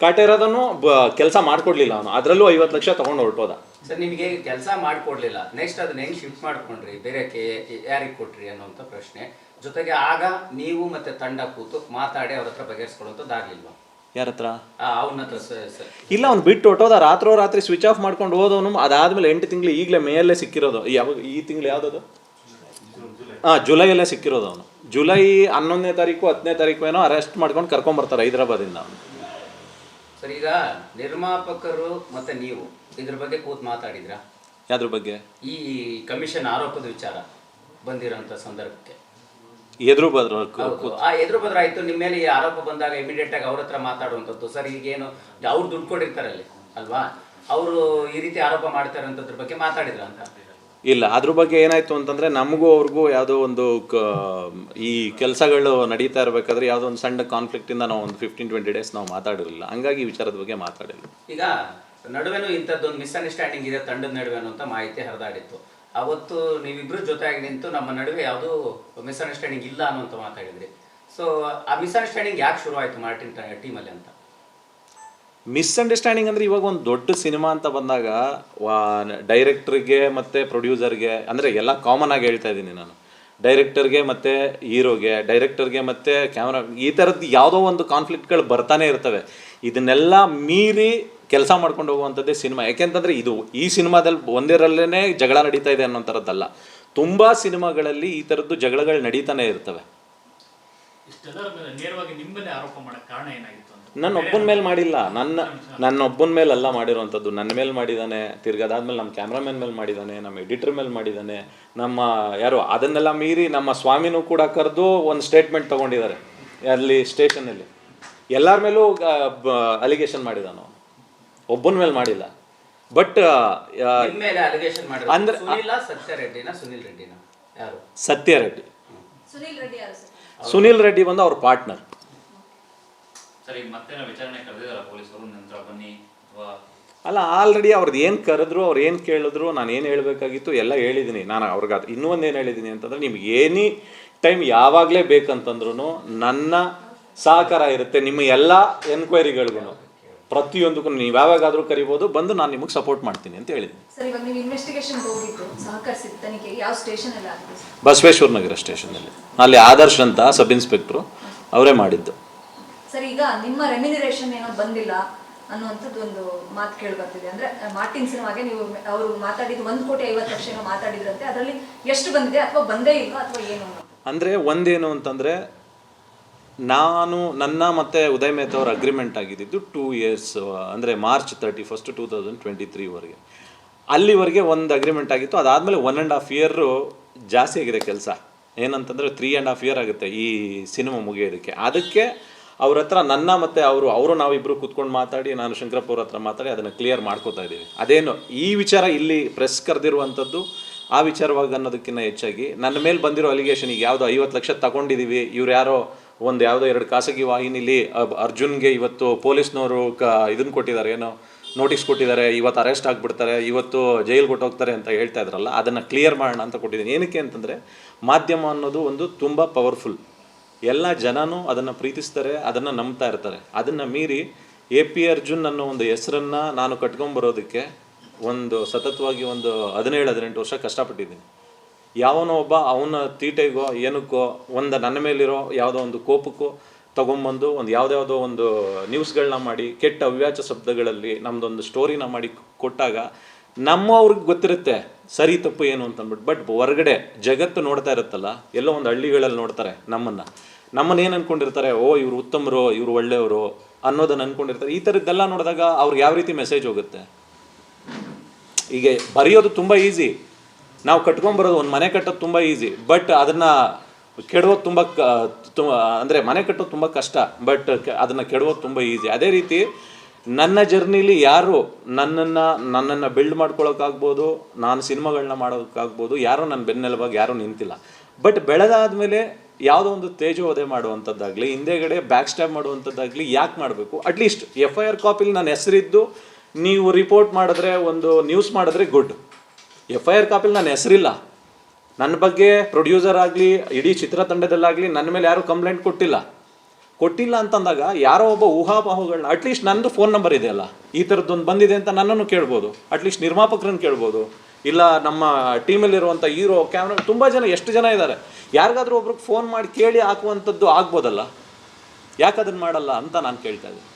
ಕಾಟೇರದನ್ನು ಕೆಲಸ ಮಾಡ್ಕೊಡ್ಲಿಲ್ಲ ಅವನು. ಅದರಲ್ಲೂ ಐವತ್ತು ಲಕ್ಷ ತಗೊಂಡು ಹೊರಟೋದ. ಸರ್ ನಿಮಗೆ ಕೆಲಸ ಮಾಡಿಕೊಡ್ಲಿಲ್ಲ. ನೆಕ್ಸ್ಟ್ ಅದನ್ನ ಹೆಂಗ್ ಶಿಫ್ಟ್ ಮಾಡ್ಕೊಂಡ್ರಿ? ಬೇರೆ ಕೆ ಯಾರಿಗೆ ಕೊಟ್ರಿ ಅನ್ನೋಂಥ ಪ್ರಶ್ನೆ. ಜೊತೆಗೆ ಆಗ ನೀವು ಮತ್ತೆ ತಂಡ ಕೂತು ಮಾತಾಡಿ ಅವ್ರ ಹತ್ರ ಬಗೆಹರಿಸ್ಕೊಳ್ಳೋದಾಗ್ಲಿಲ್ವಾ ಯಾರ ಹತ್ರ? ಇಲ್ಲ ಅವ್ನು ಬಿಟ್ಟು ಹೊಟ್ಟೋದ ರಾತ್ರೋ ರಾತ್ರಿ ಸ್ವಿಚ್ ಆಫ್ ಮಾಡ್ಕೊಂಡು ಹೋದವನು. ಅದಾದ್ಮೇಲೆ ಎಂಟು ತಿಂಗಳು ಈಗಲೇ ಮೇಯಲ್ಲೇ ಸಿಕ್ಕಿರೋದು. ಯಾವಾಗ ಈ ತಿಂಗಳು ಯಾವ್ದದು? ಹಾಂ ಜುಲೈಯಲ್ಲೇ ಸಿಕ್ಕಿರೋದು ಅವನು. ಜುಲೈ ಹನ್ನೊಂದನೇ ತಾರೀಕು ಹತ್ತನೇ ತಾರೀಕು ಏನೋ ಅರೆಸ್ಟ್ ಮಾಡ್ಕೊಂಡು ಕರ್ಕೊಂಬರ್ತಾರೆ ಹೈದರಾಬಾದಿಂದ ಅವನು. ಸರ್ ಈಗ ನಿರ್ಮಾಪಕರು ಮತ್ತೆ ನೀವು ಇದ್ರ ಬಗ್ಗೆ ಕೂತ್ ಮಾತಾಡಿದ್ರಾ? ಯಾವ್ದ್ರ ಬಗ್ಗೆ? ಈ ಕಮಿಷನ್ ಆರೋಪದ ವಿಚಾರ ಬಂದಿರೋಂಥ ಸಂದರ್ಭಕ್ಕೆ. ಎದುರು ಬದ್ರು ಆ ಎದುರು ಬದ್ರ ಆಯ್ತು ನಿಮ್ಮ ಮೇಲೆ ಈ ಆರೋಪ ಬಂದಾಗ ಇಮಿಡಿಯೇಟ್ ಆಗಿ ಅವ್ರ ಹತ್ರ ಮಾತಾಡುವಂಥದ್ದು. ಸರ್ ಈಗೇನು ಅವ್ರು ದುಡ್ಡು ಕೊಟ್ಟಿರ್ತಾರಲ್ಲಿ ಅಲ್ವಾ? ಅವರು ಈ ರೀತಿ ಆರೋಪ ಮಾಡ್ತಾರೆ ಅಂತದ್ರ ಬಗ್ಗೆ ಮಾತಾಡಿದ್ರ ಅಂತ? ಇಲ್ಲ, ಅದ್ರ ಬಗ್ಗೆ ಏನಾಯ್ತು ಅಂತಂದ್ರೆ ನಮಗೂ ಅವ್ರಿಗೂ ಯಾವುದೋ ಒಂದು ಕ- ಈ ಕೆಲಸಗಳು ನಡೀತಾ ಇರಬೇಕಾದ್ರೆ ಯಾವುದೋ ಒಂದು ಸಣ್ಣ ಕಾನ್ಫ್ಲಿಕ್ಟ್ ಇಂದ ನಾವು ಒಂದು ಫಿಫ್ಟೀನ್ ಟ್ವೆಂಟಿ ಡೇಸ್ ನಾವು ಮಾತಾಡಿರಲಿಲ್ಲ. ಹಂಗಾಗಿ ವಿಚಾರದ ಬಗ್ಗೆ ಮಾತಾಡಿಲ್ಲ. ಈಗ ನಡುವೆನೂ ಇಂಥದ್ದೊಂದು ಮಿಸ್ಅಂಡರ್ಸ್ಟ್ಯಾಂಡಿಂಗ್ ಇದೆ, ತಂಡದ ನಡುವೆ ಅಂತ ಮಾಹಿತಿ ಹರಿದಾಡಿತ್ತು. ಅವತ್ತು ನೀವಿಬ್ರು ಜೊತೆಯಾಗಿ ನಿಂತು ನಮ್ಮ ನಡುವೆ ಯಾವುದೂ ಮಿಸ್ಅಂಡರ್ಸ್ಟ್ಯಾಂಡಿಂಗ್ ಇಲ್ಲ ಅನ್ನುವಂತ ಮಾತಾಡಿದ್ರಿ. ಸೊ ಆ ಮಿಸ್ಅಂಡರ್ಸ್ಟ್ಯಾಂಡಿಂಗ್ ಯಾಕೆ ಶುರು ಆಯಿತು ಮಾರ್ಟಿನ್ ಟೀಮಲ್ಲಿ ಅಂತ? ಮಿಸ್ಅಂಡರ್ಸ್ಟ್ಯಾಂಡಿಂಗ್ ಅಂದ್ರೆ ಇವಾಗ ಒಂದು ದೊಡ್ಡ ಸಿನಿಮಾ ಅಂತ ಬಂದಾಗ ಡೈರೆಕ್ಟ್ರಿಗೆ ಮತ್ತೆ ಪ್ರೊಡ್ಯೂಸರ್ಗೆ ಅಂದ್ರೆ ಎಲ್ಲ ಕಾಮನ್ ಆಗಿ ಹೇಳ್ತಾ ಇದ್ದೀನಿ ನಾನು. ಡೈರೆಕ್ಟರ್ಗೆ ಮತ್ತೆ ಹೀರೋಗೆ ಡೈರೆಕ್ಟರ್ಗೆ ಮತ್ತೆ ಕ್ಯಾಮ್ರಾ ಈ ಥರದ್ದು ಯಾವುದೋ ಒಂದು ಕಾನ್ಫ್ಲಿಕ್ಟ್ಗಳು ಬರ್ತಾನೆ ಇರ್ತವೆ. ಇದನ್ನೆಲ್ಲ ಮೀರಿ ಕೆಲಸ ಮಾಡ್ಕೊಂಡು ಹೋಗುವಂಥದ್ದೇ ಸಿನಿಮಾ. ಯಾಕೆಂತಂದ್ರೆ ಇದು ಈ ಸಿನಿಮಾದಲ್ಲಿ ಒಂದೇರಲ್ಲೇ ಜಗಳ ನಡೀತಾ ಇದೆ ಅನ್ನೋ ಥರದ್ದಲ್ಲ ತುಂಬ ಸಿನಿಮಾಗಳಲ್ಲಿ ಈ ಥರದ್ದು ಜಗಳಗಳು ನಡೀತಾನೆ ಇರ್ತವೆ. ಇಷ್ಟೆಲ್ಲರ ಮೇಲೆ ನೇರವಾಗಿ ನಿಮ್ಮನ್ನೇ ಆರೋಪ ಮಾಡೋಕ್ಕೆ ಕಾರಣ ಏನಾಗಿತ್ತು? ನನ್ನ ಒಬ್ಬನ ಮೇಲೆ ಮಾಡಿಲ್ಲ. ನನ್ನ ನನ್ನ ಒಬ್ಬನ ಮೇಲೆ ಅಲ್ಲ ಮಾಡಿರೋವಂಥದ್ದು ನನ್ನ ಮೇಲೆ ಮಾಡಿದ್ದಾನೆ ತಿರ್ಗದಾದ್ಮೇಲೆ ನಮ್ಮ ಕ್ಯಾಮ್ರಾಮನ್ ಮೇಲೆ ಮಾಡಿದ್ದಾನೆ ನಮ್ಮ ಎಡಿಟರ್ ಮೇಲೆ ಮಾಡಿದ್ದಾನೆ ನಮ್ಮ ಯಾರು ಅದನ್ನೆಲ್ಲ ಮೀರಿ ನಮ್ಮ ಸ್ವಾಮಿನೂ ಕೂಡ ಕರೆದು ಒಂದು ಸ್ಟೇಟ್ಮೆಂಟ್ ತಗೊಂಡಿದ್ದಾರೆ. ಅಲ್ಲಿ ಸ್ಟೇಷನಲ್ಲಿ ಎಲ್ಲರ ಮೇಲೂ ಅಲಿಗೇಷನ್ ಮಾಡಿದಾನು. ಒಬ್ಬನ ಮೇಲೆ ಮಾಡಿಲ್ಲ. ಬಟ್ ನಿಮ್ಮ ಮೇಲೆ ಅಲಿಗೇಷನ್ ಮಾಡಿದ್ರು ಅಂದ್ರೆ- ಸತ್ಯ ರೆಡ್ಡಿನ ಸುನಿಲ್ ರೆಡ್ಡಿನ? ಯಾರು? ಸತ್ಯ ರೆಡ್ಡಿ. ಸುನೀಲ್ ರೆಡ್ಡಿ ಬಂದು ಅವ್ರ ಪಾರ್ಟ್ನರ್ ಸರ್ ಮತ್ತೆ ವಿಚಾರಣೆ ಕರೆದಿದ್ದಾರೆ ಪೊಲೀಸರು? ನಂತರ ಬನ್ನಿ ಅಥವಾ ಅಲ್ಲ ಆಲ್ರೆಡಿ ಅವ್ರದ್ದು ಏನು ಕರೆದ್ರು ಅವ್ರು ಏನು ಕೇಳಿದ್ರು ನಾನು ಏನು ಹೇಳಬೇಕಾಗಿತ್ತು ಎಲ್ಲ ಹೇಳಿದ್ದೀನಿ. ನಾನು ಅವ್ರಿಗೆ ಅದು ಇನ್ನೂ ಒಂದು ಏನು ಹೇಳಿದ್ದೀನಿ ಅಂತಂದರೆ ನಿಮ್ಗೆ ಏನಿ ಟೈಮ್ ಯಾವಾಗಲೇ ಬೇಕಂತಂದ್ರೂ ನನ್ನ ಸಹಕಾರ ಇರುತ್ತೆ ನಿಮ್ಮ ಎಲ್ಲ ಎನ್ಕ್ವೈರಿಗಳಿಗೂ ಪ್ರತಿಯೊಂದಕ್ಕೂ ನೀವು ಯಾವಾಗಾದರೂ ಕರಿಬೋದು ಬಂದು ನಾನು ನಿಮಗೆ ಸಪೋರ್ಟ್ ಮಾಡ್ತೀನಿ ಅಂತ ಹೇಳಿದ್ದೀನಿ. ಸರ್ ಇವಾಗ ನೀವು ಇನ್ವೆಸ್ಟಿಗೇಷನ್ ಹೋಗಿದ್ದು ಸಹಕರಿಸಿದ ತನಿಖೆಗೆ ಯಾವ ಸ್ಟೇಷನ್ ಅಲ್ಲಿ ಸರ್ ಬಸವೇಶ್ವರ ನಗರ ಸ್ಟೇಷನಲ್ಲಿ ಅಲ್ಲಿ. ಆದರ್ಶ್ ಅಂತ ಸಬ್ ಇನ್ಸ್ಪೆಕ್ಟ್ರು ಅವರೇ ಮಾಡಿದ್ದು. ಸರ್, ಈಗ ನಿಮ್ಮ ರೆಮ್ಯುನರೇಷನ್ ಏನೋ ಬಂದಿಲ್ಲ ಅನ್ನುವಂಥದ್ದು ಒಂದು ಮಾತು ಕೇಳಿ ಬರ್ತಿದೆ ಅಂದ್ರೆ ಮಾರ್ಟಿನ್ ಸಿನಿಮಾಗೆ ನೀವು ಅವರು ಮಾತಾಡಿದ್ದು ಒಂದು ಕೋಟಿ ಐವತ್ತು ಲಕ್ಷ ಏನೋ ಮಾತಾಡಿದ್ರಂತೆ, ಅದರಲ್ಲಿ ಎಷ್ಟು ಬಂದಿದೆ ಅಥವಾ ಬಂದೇ ಇಲ್ಲ ಅಥವಾ ಏನು ಅಂದರೆ ಒಂದೇನು ಅಂತಂದರೆ, ನಾನು, ನನ್ನ ಮತ್ತೆ ಉದಯ್ ಮೆಹ್ತಾ ಅವ್ರ ಅಗ್ರಿಮೆಂಟ್ ಆಗಿದ್ದು ಟೂ ಇಯರ್ಸ್ ಅಂದರೆ March thirty first two thousand twenty ತ್ರೀವರೆಗೆ ಅಲ್ಲಿವರೆಗೆ ಒಂದು ಅಗ್ರಿಮೆಂಟ್ ಆಗಿತ್ತು. ಅದಾದಮೇಲೆ ಒನ್ ಆ್ಯಂಡ್ ಹಾಫ್ ಇಯರು ಜಾಸ್ತಿ ಆಗಿದೆ ಕೆಲಸ. ಏನಂತಂದರೆ ತ್ರೀ ಆ್ಯಂಡ್ ಹಾಫ್ ಇಯರ್ ಆಗುತ್ತೆ ಈ ಸಿನಿಮಾ ಮುಗಿಯೋದಕ್ಕೆ. ಅದಕ್ಕೆ ಅವ್ರ ಹತ್ರ ನನ್ನ ಮತ್ತು ಅವರು ಅವರು ನಾವಿಬ್ಬರು ಕೂತ್ಕೊಂಡು ಮಾತಾಡಿ, ನಾನು ಶಂಕರಪ್ಪ ಅವ್ರ ಹತ್ರ ಮಾತಾಡಿ ಅದನ್ನು ಕ್ಲಿಯರ್ ಮಾಡ್ಕೋತಾ ಇದ್ದೀವಿ. ಅದೇನು, ಈ ವಿಚಾರ ಇಲ್ಲಿ ಪ್ರೆಸ್ ಕರೆದಿರುವಂಥದ್ದು, ಆ ವಿಚಾರವಾಗಿ ಅನ್ನೋದಕ್ಕಿಂತ ಹೆಚ್ಚಾಗಿ ನನ್ನ ಮೇಲೆ ಬಂದಿರೋ ಅಲಿಗೇಷನ್ ಈಗ ಯಾವುದೋ ಐವತ್ತು ಲಕ್ಷ ತಗೊಂಡಿದ್ದೀವಿ ಇವ್ರು ಯಾರೋ ಒಂದು ಯಾವುದೋ ಎರಡು ಖಾಸಗಿ ವಾಹಿನಿಲಿ ಅರ್ಜುನ್ಗೆ ಇವತ್ತು ಪೊಲೀಸ್ನವರು ಕ ಇದನ್ನು ಕೊಟ್ಟಿದ್ದಾರೆ, ಏನೋ ನೋಟಿಸ್ ಕೊಟ್ಟಿದ್ದಾರೆ, ಇವತ್ತು ಅರೆಸ್ಟ್ ಆಗಿಬಿಡ್ತಾರೆ, ಇವತ್ತು ಜೈಲ್ ಕೊಟ್ಟೋಗ್ತಾರೆ ಅಂತ ಹೇಳ್ತಾ ಇದ್ರಲ್ಲ, ಅದನ್ನು ಕ್ಲಿಯರ್ ಮಾಡೋಣ ಅಂತ ಕೊಟ್ಟಿದ್ದೀನಿ. ಏನಕ್ಕೆ ಅಂತಂದರೆ, ಮಾಧ್ಯಮ ಅನ್ನೋದು ಒಂದು ತುಂಬ ಪವರ್ಫುಲ್ ಎಲ್ಲ ಜನನೂ ಅದನ್ನು ಪ್ರೀತಿಸ್ತಾರೆ, ಅದನ್ನು ನಂಬ್ತಾ ಇರ್ತಾರೆ. ಅದನ್ನು ಮೀರಿ ಎ ಪಿ ಅರ್ಜುನ್ ಅನ್ನೋ ಒಂದು ಹೆಸರನ್ನು ನಾನು ಕಟ್ಕೊಂಬರೋದಕ್ಕೆ ಒಂದು ಸತತವಾಗಿ ಒಂದು ಹದಿನೇಳು, ಹದಿನೆಂಟು ವರ್ಷ ಕಷ್ಟಪಟ್ಟಿದ್ದೀನಿ. ಯಾವನೋ ಒಬ್ಬ ಅವನ ತೀಟೆಗೋ, ಏನಕ್ಕೋ, ಒಂದು ನನ್ನ ಮೇಲಿರೋ ಯಾವುದೋ ಒಂದು ಕೋಪಕ್ಕೋ ತೊಗೊಂಬಂದು ಒಂದು ಯಾವುದ್ಯಾವುದೋ ಒಂದು ನ್ಯೂಸ್ಗಳನ್ನ ಮಾಡಿ, ಕೆಟ್ಟ ಅವ್ಯಾಚ ಶಬ್ದಗಳಲ್ಲಿ ನಮ್ಮದೊಂದು ಸ್ಟೋರಿನ ಮಾಡಿ ಕೊಟ್ಟಾಗ ನಮ್ಮವ್ರಿಗೆ ಗೊತ್ತಿರುತ್ತೆ ಸರಿ ತಪ್ಪು ಏನು ಅಂತಂದ್ಬಿಟ್ಟು. ಬಟ್ ಹೊರಗಡೆ ಜಗತ್ತು ನೋಡ್ತಾ ಇರುತ್ತಲ್ಲ, ಎಲ್ಲೋ ಒಂದು ಹಳ್ಳಿಗಳಲ್ಲಿ ನೋಡ್ತಾರೆ ನಮ್ಮನ್ನು. ನಮ್ಮನ್ನ ಏನು ಅನ್ಕೊಂಡಿರ್ತಾರೆ? ಓ, ಇವ್ರು ಉತ್ತಮರು, ಇವರು ಒಳ್ಳೆಯವರು ಅನ್ನೋದನ್ನು ಅಂದ್ಕೊಂಡಿರ್ತಾರೆ ಈ ಥರದ್ದೆಲ್ಲ ನೋಡಿದಾಗ ಅವ್ರಿಗೆ ಯಾವ ರೀತಿ ಮೆಸೇಜ್ ಹೋಗುತ್ತೆ? ಹೀಗೆ ಬರೆಯೋದು ತುಂಬ ಈಸಿ ನಾವು ಕಟ್ಕೊಂಬರೋದು ಒಂದು ಮನೆ ಕಟ್ಟೋದು ತುಂಬ ಈಸಿ ಬಟ್ ಅದನ್ನು ಕೆಡೋದು ತುಂಬ ಕ ತುಂಬ ಅಂದರೆ ಮನೆ ಕಟ್ಟೋದು ತುಂಬ ಕಷ್ಟ. ಬಟ್ ಅದನ್ನು ಕೆಡೋದು ತುಂಬ ಈಸಿ ಅದೇ ರೀತಿ ನನ್ನ ಜರ್ನಿಲಿ ಯಾರು ನನ್ನನ್ನು ನನ್ನನ್ನು ಬಿಲ್ಡ್ ಮಾಡ್ಕೊಳ್ಳೋಕ್ಕಾಗ್ಬೋದು ನಾನು ಸಿನಿಮಾಗಳನ್ನ ಮಾಡೋಕ್ಕಾಗ್ಬೋದು, ಯಾರೂ ನನ್ನ ಬೆನ್ನೆಲುಬಾಗಿ, ಯಾರೂ ನಿಂತಿಲ್ಲ. ಬಟ್ ಬೆಳೆದಾದ್ಮೇಲೆ ಯಾವುದೋ ಒಂದು ತೇಜೋವಧೆ ಮಾಡುವಂಥದ್ದಾಗಲಿ, ಹಿಂದೆಗಡೆ ಬ್ಯಾಕ್ ಸ್ಟ್ಯಾಪ್ ಮಾಡುವಂಥದ್ದಾಗಲಿ ಯಾಕೆ ಮಾಡಬೇಕು? At least F I R ಕಾಪಿಲಿ ನನ್ನ ಹೆಸರಿದ್ದು, ನೀವು ರಿಪೋರ್ಟ್ ಮಾಡಿದ್ರೆ, ಒಂದು ನ್ಯೂಸ್ ಮಾಡಿದ್ರೆ ಗುಡ್ ಎಫ್ ಐ ಆರ್ ಕಾಪಿಲಿ ನನ್ನ ಹೆಸರಿಲ್ಲ. ನನ್ನ ಬಗ್ಗೆ ಪ್ರೊಡ್ಯೂಸರ್ ಆಗಲಿ, ಇಡೀ ಚಿತ್ರತಂಡದಲ್ಲಾಗಲಿ, ನನ್ನ ಮೇಲೆ ಯಾರೂ ಕಂಪ್ಲೇಂಟ್ ಕೊಟ್ಟಿಲ್ಲ. ಕೊಟ್ಟಿಲ್ಲ ಅಂತಂದಾಗ ಯಾರೋ ಒಬ್ಬ ಊಹಾಪಾಹುಗಳನ್ನ ಅಟ್ಲೀಸ್ಟ್ ನಂದು ಫೋನ್ ನಂಬರ್ ಇದೆಯಲ್ಲ ಈ ಥರದ್ದೊಂದು ಬಂದಿದೆ ಅಂತ ನನ್ನನ್ನು ಕೇಳ್ಬೋದು. ಅಟ್ಲೀಸ್ಟ್ ನಿರ್ಮಾಪಕರನ್ನು ಕೇಳ್ಬೋದು. ಇಲ್ಲ, ನಮ್ಮ ಟೀಮಲ್ಲಿರುವಂಥ ಹೀರೋ ಕ್ಯಾಮ್ರಾ ತುಂಬ ಜನ, ಎಷ್ಟು ಜನ ಇದ್ದಾರೆ? ಯಾರಿಗಾದ್ರೂ ಒಬ್ರಿಗೆ ಫೋನ್ ಮಾಡಿ ಕೇಳಿ ಹಾಕುವಂಥದ್ದು ಆಗ್ಬೋದಲ್ಲ? ಯಾಕೆ ಅದನ್ನು ಮಾಡಲ್ಲ ಅಂತ ನಾನು ಕೇಳ್ತಾ ಇದ್ದೀನಿ.